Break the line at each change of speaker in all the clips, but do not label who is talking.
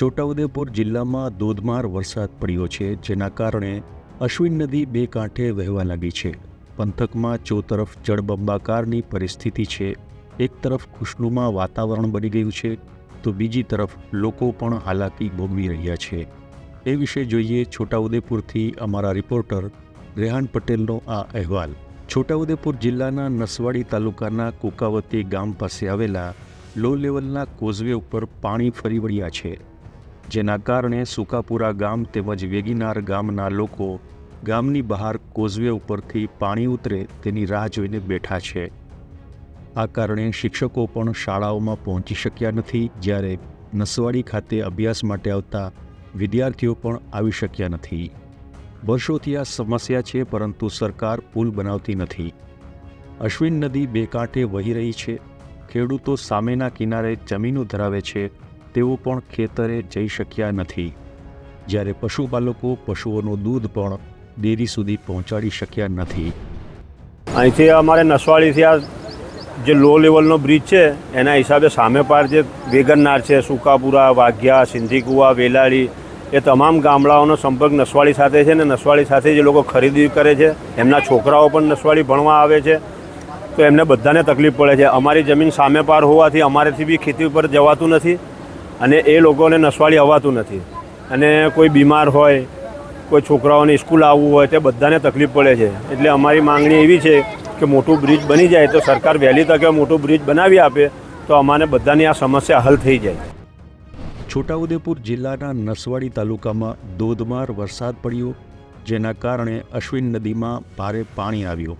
છોટાઉદેપુર જિલ્લામાં ધોધમાર વરસાદ પડ્યો છે, જેના કારણે અશ્વિન નદી બે કાંઠે વહેવા લાગી છે. પંથકમાં ચોતરફ જળબંબાકારની પરિસ્થિતિ છે. એક તરફ ખુશનુમા વાતાવરણ બની ગયું છે, તો બીજી તરફ લોકો પણ હાલાકી ભોગવી રહ્યા છે. એ વિશે જોઈએ છોટાઉદેપુરથી અમારા રિપોર્ટર રેહાન પટેલનો આ અહેવાલ. છોટાઉદેપુર જિલ્લાના નસવાડી તાલુકાના કુકાવતી ગામ પાસે આવેલા લો લેવલના કોઝવે ઉપર પાણી ફરી વળ્યા છે. જેના કારણે સુકાપુરા ગામ તેમજ વેગીનાર ગામના લોકો ગામની બહાર કોઝવે ઉપરથી પાણી ઉતરે તેની રાહ જોઈને બેઠા છે. આ કારણે શિક્ષકો પણ શાળાઓમાં પહોંચી શક્યા નથી, જ્યારે નસવાડી ખાતે અભ્યાસ માટે આવતા વિદ્યાર્થીઓ પણ આવી શક્યા નથી. વર્ષોથી આ સમસ્યા છે, પરંતુ સરકાર પુલ બનાવતી નથી. અશ્વિન નદી બે કાંઠે વહી રહી છે. ખેડૂતો સામેના કિનારે જમીનો ધરાવે છે. તેઓ પણ ખેતરે જઈ શક્યા નથી. જ્યારે પશુપાલકો પશુઓનું દૂધ પણ ડેરી સુધી પહોંચાડી શક્યા નથી.
અહીંથી અમારે નસવાડીથી આ જે લો લેવલનો બ્રિજ છે, એના હિસાબે સામે પાર જે વેગનનાર છે, સુકાપુરા, વાઘિયા, સિંધીકુવા, વેલાળી, એ તમામ ગામડાઓનો સંપર્ક નસવાડી સાથે છે ને નસવાડી સાથે જે લોકો ખરીદી કરે છે, એમના છોકરાઓ પણ નસવાડી ભણવા આવે છે, તો એમને બધાને તકલીફ પડે છે. અમારી જમીન સામે પાર હોવાથી અમારેથી બી ખેતી ઉપર જવાતું નથી. અને એ લોકોને નસવાડી અવાતું નથી. અને કોઈ બીમાર હોય, કોઈ છોકરાઓને સ્કૂલ આવવું હોય, તે બધાને તકલીફ પડે છે. એટલે અમારી માંગણી એવી છે કે મોટું બ્રિજ બની જાય, તો સરકાર વહેલી તકે મોટું બ્રિજ બનાવી આપે, તો અમારે બધાની આ સમસ્યા હલ થઈ જાય.
છોટાઉદેપુર જિલ્લાના નસવાડી તાલુકામાં ધોધમાર વરસાદ પડ્યો, જેના કારણે અશ્વિન નદીમાં ભારે પાણી આવ્યું.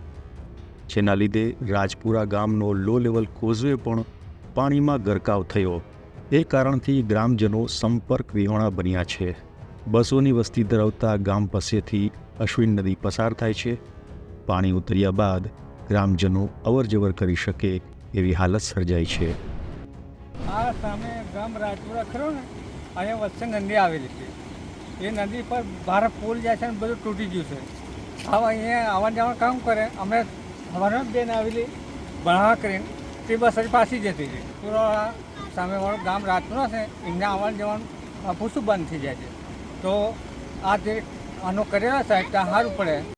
જેના લીધે રાજપુરા ગામનો લો લેવલ કોઝવે પણ પાણીમાં ગરકાવ થયો. એ કારણથી ગ્રામજનો સંપર્ક વિહોણા બન્યા છે. બસોની વસ્તી ધરાવતા ગામ પાસેથી અશ્વિન નદી પસાર થાય છે. પાણી ઉતર્યા બાદ ગ્રામજનો અવરજવર કરી શકે એવી હાલત સર્જાઈ છે.
આ સામે ગામ રાજપુરા ખરો ને, અહીંયા વચ્ચે નદી આવેલી છે. એ નદી પર બહાર પુલ જાય છે ને બધું તૂટી ગયું છે. હવે અહીંયા આવવા જવાનું કામ કરે. અમે સવારે બેન આવેલી, ભણવા કરીને તે બસ જ પાછી જતી હતી પૂરો સામેવાળું ગામ રાતનું હશે, એમને આવવાનું જવાનું પૂછું બંધ થઈ જાય છે. તો આ જે આનો કરેલા સાહેબ, ત્યાં સારું પડે